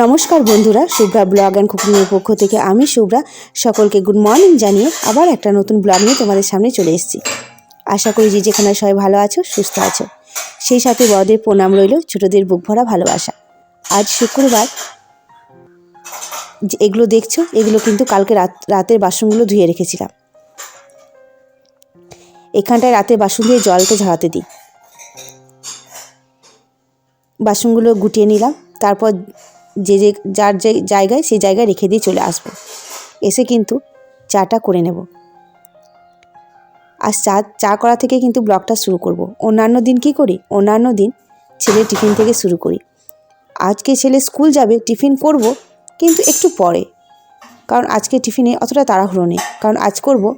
নমস্কার বন্ধুরা, Shubhra blog and কুকিংয়ের পক্ষ থেকে আমি শুভ্রা। সকলকে গুড মর্নিং জানিয়ে আবার একটা নতুন ব্লগ নিয়ে তোমাদের সামনে চলে এসেছি। আশা করি যে যেখানে সবাই ভালো আছো, সুস্থ আছো। সেই সাথে বড়দের প্রণাম রইল ছোটদের বুক ভরা ভালোবাসা। আজ শুক্রবার এগুলো দেখছ, এগুলো কিন্তু কালকে রাত, রাতের বাসনগুলো ধুয়ে রেখেছিলাম। এখানটায় রাতের বাসন দিয়ে জলটা ঝরাতে দিই। বাসনগুলো গুটিয়ে নিলাম। তারপর যে যে, যার যে জায়গায় সেই জায়গায় রেখে দিয়ে চলে আসব। এসে কিন্তু চাটা করে নেব। আর চা চা করা থেকে কিন্তু ব্লগটা শুরু করব। অন্যান্য দিন কি করি? অন্যান্য দিন ছেলে টিফিন থেকে শুরু করি। আজকে ছেলে স্কুল যাবে, টিফিন করব কিন্তু একটু পরে। কারণ আজকে টিফিনে অতটা তাড়াহুড়ো নেই। কারণ আজ করব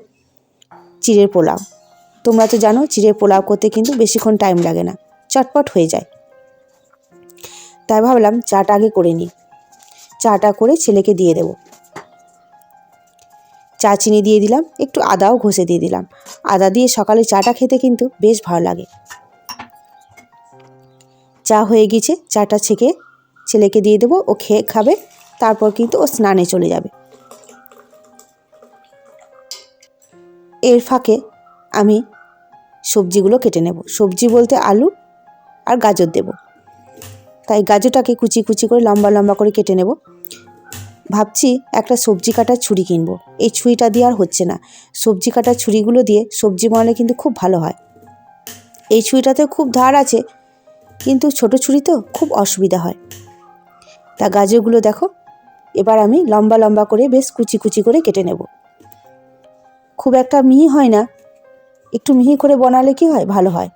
চিড়ের পোলাও। তোমরা তো জানো, চিড়ের পোলাও করতে কিন্তু বেশিক্ষণ টাইম লাগে না। চটপট হয়ে যায়। তাই ভাবলাম চাটা আগে করে নিই। চাটা করে ছেলেকে দিয়ে দেব। চা চিনি দিয়ে দিলাম, একটু আদাও ঘষে দিয়ে দিলাম। আদা দিয়ে সকালে চাটা খেতে কিন্তু বেশ ভালো লাগে। চা হয়ে গেছে, চাটা ছেঁকে ছেলেকে দিয়ে দেবো, ও খেয়ে খাবে, তারপর কিন্তু ও স্নানে চলে যাবে। এর ফাঁকে আমি সবজিগুলো কেটে নেব। সবজি বলতে আলু আর গাজর দেবো। তাই গাজরটাকে কুচি কুচি করে লম্বা লম্বা করে কেটে নেব। ভাবছি একটা সবজি কাটার ছুরি কিনবো। এই ছুরিটা দিয়ে আর হচ্ছে না। সবজি কাটার ছুরিগুলো দিয়ে সবজি বানালে কিন্তু খুব ভালো হয়। এই ছুরিটাতে খুব ধার আছে, কিন্তু ছোট ছুরি তো খুব অসুবিধা হয়। তা গাজরগুলো দেখো, এবার আমি লম্বা লম্বা করে বেশ কুচি কুচি করে কেটে নেব। খুব একটা মিহি হয় না। একটু মিহি করে বানালে কি হয়? ভালো হয়।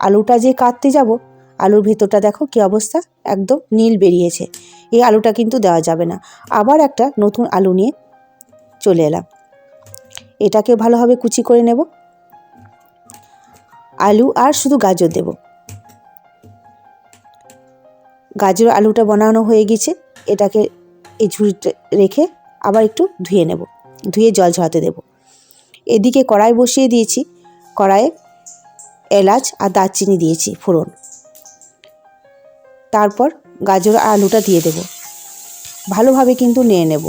আলুটা যে কাটতে যাব আলুর ভেতরটা দেখো কি অবস্থা? একদম নীল বেরিয়েছে। এই আলুটা কিন্তু দেওয়া যাবে না। আবার একটা নতুন আলু নিয়ে চলে এলাম। এটাকে ভালোভাবে কুচি করে নেব। আলু আর শুধু গাজর দেব। গাজর আলুটা বানানো হয়ে গেছে। এটাকে এই ঝুড়িতে রেখে আবার একটু ধুয়ে নেব। ধুয়ে জল ঝরাতে দেব। এদিকে কড়াই বসিয়ে দিয়েছি। কড়াইয়ে এলাচ আর দারচিনি দিয়েছি ফোড়ন। তারপর গাজর আলুটা দিয়ে দেব। ভালোভাবে কিন্তু নিয়ে নেব।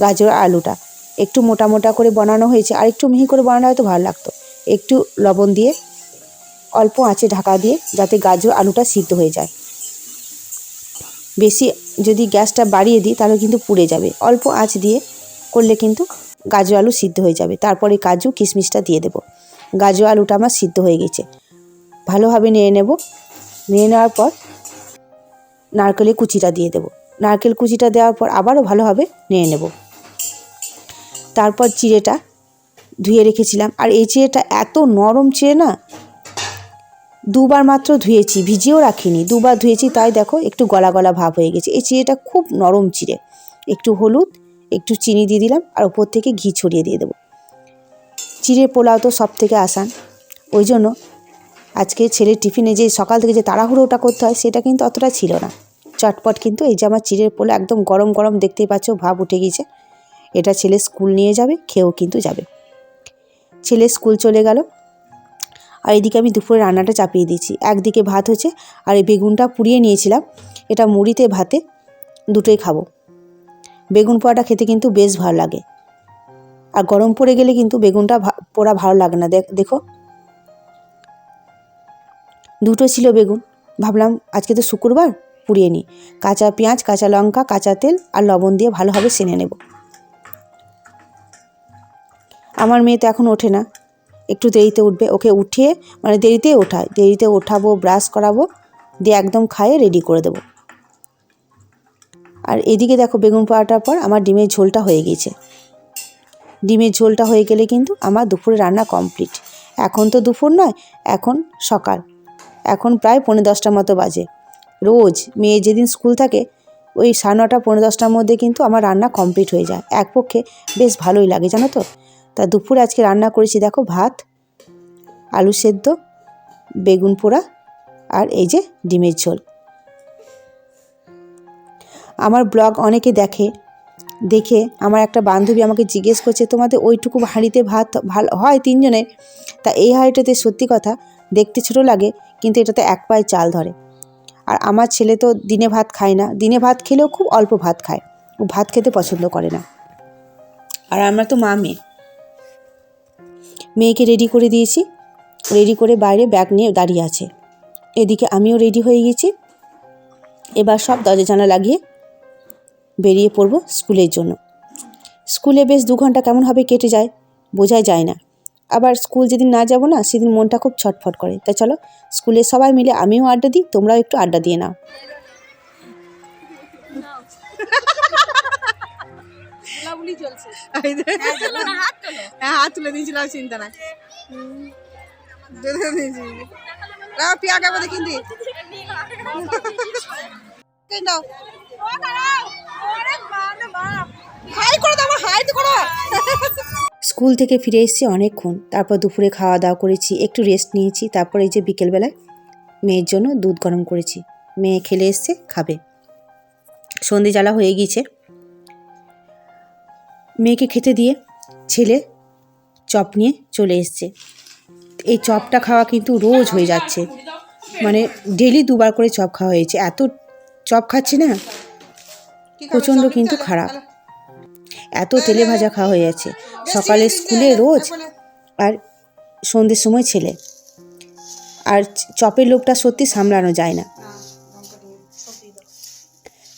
গাজর আলুটা একটু মোটা মোটা করে বানানো হয়েছে, আর একটু মিহি করে বানানো হয়তো ভালো লাগতো। একটু লবণ দিয়ে অল্প আঁচে ঢাকা দিয়ে যাতে গাজর আলুটা সিদ্ধ হয়ে যায়। বেশি যদি গ্যাসটা বাড়িয়ে দিই তাহলে কিন্তু পুড়ে যাবে। অল্প আঁচ দিয়ে করলে কিন্তু গাজর আলু সিদ্ধ হয়ে যাবে। তারপরে কাজু কিশমিশটা দিয়ে দেব। গাজর আলুটা আমার সিদ্ধ হয়ে গেছে। ভালোভাবে নিয়ে নেব। নিয়ে নেওয়ার পর নারকেলের কুচিটা দিয়ে দেব। নারকেল কুচিটা দেওয়ার পর আবারও ভালোভাবে নিয়ে নেব। তারপর চিড়েটা ধুয়ে রেখেছিলাম। আর এই চিড়েটা এত নরম চিড়ে না, দুবার মাত্র ধুয়েছি, ভিজিয়েও রাখিনি। দুবার ধুয়েছি, তাই দেখো একটু গলা গলা ভাব হয়ে গেছে। এই চিড়েটা খুব নরম চিড়ে। একটু হলুদ, একটু চিনি দিয়ে দিলাম, আর ওপর থেকে ঘি ছড়িয়ে দিয়ে দেবো। চিড়ে পোলাও তো সব থেকে আসান। ওই জন্য আজকে ছেলের টিফিনে যে সকাল থেকে যে তাড়াহুড়োটা করতে হয়, সেটা কিন্তু অতটা ছিল না। চটপট কিন্তু এই যে আমার চিড়ের পোলা একদম গরম গরম দেখতেই পাচ্ছ, ভাব উঠে গিয়েছে। এটা ছেলে স্কুল নিয়ে যাবে, খেয়েও কিন্তু যাবে। ছেলে স্কুল চলে গেল। আর এদিকে আমি দুপুরে রান্নাটা চাপিয়ে দিয়েছি। একদিকে ভাত হচ্ছে আর এই বেগুনটা পুড়িয়ে নিয়েছিলাম। এটা মুড়িতে, ভাতে দুটোই খাব। বেগুন পোড়াটা খেতে কিন্তু বেশ ভালো লাগে। আর গরম পড়ে গেলে কিন্তু বেগুনটা পোড়া ভালো লাগে না। দেখো। দুটো ছিল বেগুন। ভাবলাম আজকে তো শুক্রবার পুড়িয়ে নিই। কাঁচা পেঁয়াজ, কাঁচা লঙ্কা, কাঁচা তেল আর লবণ দিয়ে ভালোভাবে সেনে নেব। আমার মেয়ে তো এখন ওঠে না। একটু দেরিতে উঠবে। ওকে উঠিয়ে মানে দেরিতে ওঠায়। দেরিতে ওঠাবো, ব্রাশ করাবো, দিয়ে একদম খায়ে রেডি করে দেবো। আর এদিকে দেখো বেগুন পোড়াটার পর আমার ডিমের ঝোলটা হয়ে গেছে ডিমের ঝোলটা হয়ে গেলে কিন্তু আমার দুপুরে রান্না কমপ্লিট এখন তো দুপুর নয়, এখন সকাল। এখন প্রায় পৌনে দশটার মতো বাজে। রোজ মেয়ে যেদিন স্কুল থাকে, ওই সাড়ে নটা পনেরো দশটার মধ্যে কিন্তু আমার রান্না কমপ্লিট হয়ে যায়। এক পক্ষে বেশ ভালোই লাগে, জানো তো? তা দুপুরে আজকে রান্না করেছি, দেখো, ভাত, আলু সেদ্ধ, বেগুন পোড়া আর এই যে ডিমের ঝোল। আমার ব্লগ অনেকে দেখে দেখে আমার একটা বান্ধবী আমাকে জিজ্ঞেস করছে, তোমাদের ওইটুকু হাঁড়িতে ভাত ভালো হয় তিনজনের? তা এই হাঁড়িটাতে সত্যি কথা, দেখতে ছোটো লাগে, কিন্তু এটাতে এক পায়ে চাল ধরে। আর আমার ছেলে তো দিনে ভাত খায় না। দিনে ভাত খেলেও খুব অল্প ভাত খায়। ও ভাত খেতে পছন্দ করে না। আর আমরা তো মা মেয়ে। মেয়েকে রেডি করে দিয়েছি। রেডি করে বাইরে ব্যাগ নিয়ে দাঁড়িয়ে আছে। এদিকে আমিও রেডি হয়ে গেছি। এবার সব দরজা জানা লাগিয়ে বেরিয়ে পড়ব স্কুলের জন্য। স্কুলে বেশ দু ঘণ্টা কেমনভাবে কেটে যায়, বোঝাই যায় না। আবার স্কুল যেদিন না যাব না সেদিন মনটা খুব ছটফট করে। তাই চলো স্কুলে সবাই মিলে আমিও আড্ডা দিই তোমরাও একটু আড্ডা দিয়ে নাও। বলাবলি চলছে। এই যে, চলো না হাত তোলো। হ্যাঁ হাত তুলে দিয়েছিলাম চিন্তা নাই। কিনতি দাও হাই করে দাও হাই তো করো স্কুল থেকে ফিরে এসেছি অনেকক্ষণ। তারপর দুপুরে খাওয়া দাওয়া করেছি একটু রেস্ট নিয়েছি তারপর এই যে বিকেলবেলায় মেয়ের জন্য দুধ গরম করেছি। মেয়ে খেলে এসছে খাবে। সন্ধে জ্বালা হয়ে গিয়েছে। মেয়েকে খেতে দিয়ে ছেলে চপ নিয়ে চলে এসছে। এই চপটা খাওয়া কিন্তু রোজ হয়ে যাচ্ছে। মানে ডেলি দুবার করে চপ খাওয়া হয়েছে। এত চপ খাচ্ছি না প্রচণ্ড কিন্তু খারাপ। এত তেলে ভাজা খাওয়া হয়ে যাচ্ছে। সকালে স্কুলে রোজ আর সন্ধ্যের সময় ছেলে। আর চপের লোকটা সত্যি সামলানো যায় না।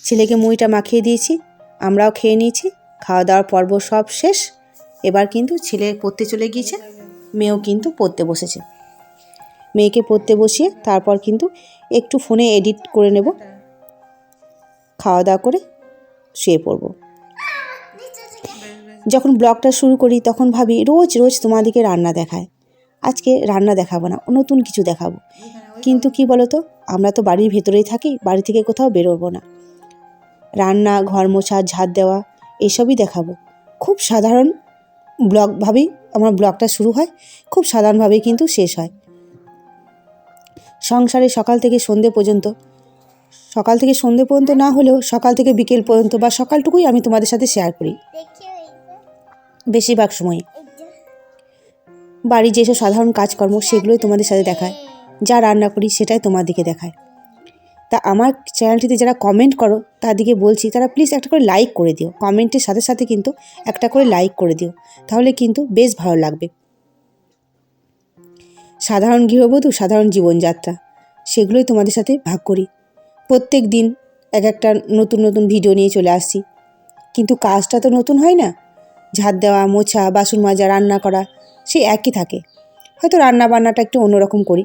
ছেলেকে মুইটা মাখিয়ে দিয়েছি, আমরাও খেয়ে নিয়েছি, খাওয়া দাওয়ার পর্ব সব শেষ। এবার কিন্তু ছেলে পড়তে চলে গিয়েছে, মেয়েও কিন্তু পড়তে বসেছে। মেয়েকে পড়তে বসিয়ে তারপর কিন্তু একটু ফোনে এডিট করে নেব। খাওয়া দাওয়া করে শুয়ে পড়ব। যখন ব্লগটা শুরু করি, তখন ভাবি রোজ রোজ তোমাদেরকে রান্না দেখায়। আজকে রান্না দেখাবো না, নতুন কিছু দেখাবো। কিন্তু কি বলো তো আমরা তো বাড়ির ভেতরেই থাকি, বাড়ি থেকে কোথাও বেরোবো না। রান্না, ঘর মোছা ঝাড় দেওয়া, এসবই দেখাবো। খুব সাধারণ ব্লগভাবেই আমার ব্লগটা শুরু হয়, খুব সাধারণভাবেই কিন্তু শেষ হয়। সংসারে সকাল থেকে সন্ধে পর্যন্ত, সকাল থেকে সন্ধে পর্যন্ত না হলেও সকাল থেকে বিকেল পর্যন্ত বা সকালটুকুই আমি তোমাদের সাথে শেয়ার করি। বেশিরভাগ সময় বাড়ির যেসব সাধারণ কাজকর্ম, সেগুলোই তোমাদের সাথে দেখায়। যা রান্না করি, সেটাই তোমাদেরকে দেখায়। তা আমার চ্যানেলটিতে যারা কমেন্ট করো তাদেরকে বলছি, তারা প্লিজ একটা করে লাইক করে দিও। কমেন্টের সাথে সাথে কিন্তু একটা করে লাইক করে দিও। তাহলে কিন্তু বেশ ভালো লাগবে। সাধারণ গৃহবধূ, সাধারণ জীবনযাত্রা, সেগুলোই তোমাদের সাথে ভাগ করি। প্রত্যেক দিন এক একটা নতুন নতুন ভিডিও নিয়ে চলে আসছি। কিন্তু কাজটা তো নতুন হয় না। ঝাড় দেওয়া, মোছা, বাসন মাজা, রান্না করা সেই একই থাকে। হয়তো রান্না বান্নাটা একটু অন্যরকম করি,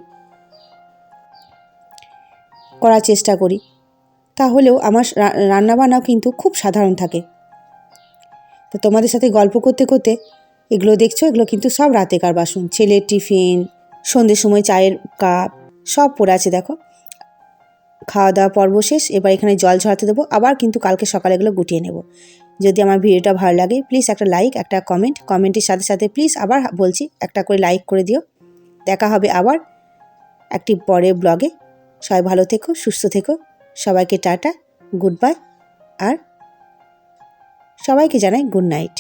করার চেষ্টা করি। তাহলেও আমার রান্নাবান্নাও কিন্তু খুব সাধারণ থাকে। তো তোমাদের সাথে গল্প করতে করতে এগুলো দেখছ, এগুলো কিন্তু সব রাতেকার বাসন। ছেলের টিফিন, সন্ধ্যের সময় চায়ের কাপ, সব পড়ে আছে দেখো। খাওয়া দাওয়া পর্ব শেষ, এবার এখানে জল ঝরাতে দেবো, আবার কিন্তু কালকে সকালে এগুলো গুটিয়ে নেব। যদি আমার ভিডিওটা ভালো লাগে প্লিজ একটা লাইক একটা কমেন্ট কমেন্টের সাথে সাথে প্লিজ আবার বলছি, একটা করে লাইক করে দিও। দেখা হবে আবার একটি পরের ব্লগে সবাই ভালো থেকো, সুস্থ থেকো। সবাইকে টাটা গুড বাই আর সবাইকে জানাই গুড নাইট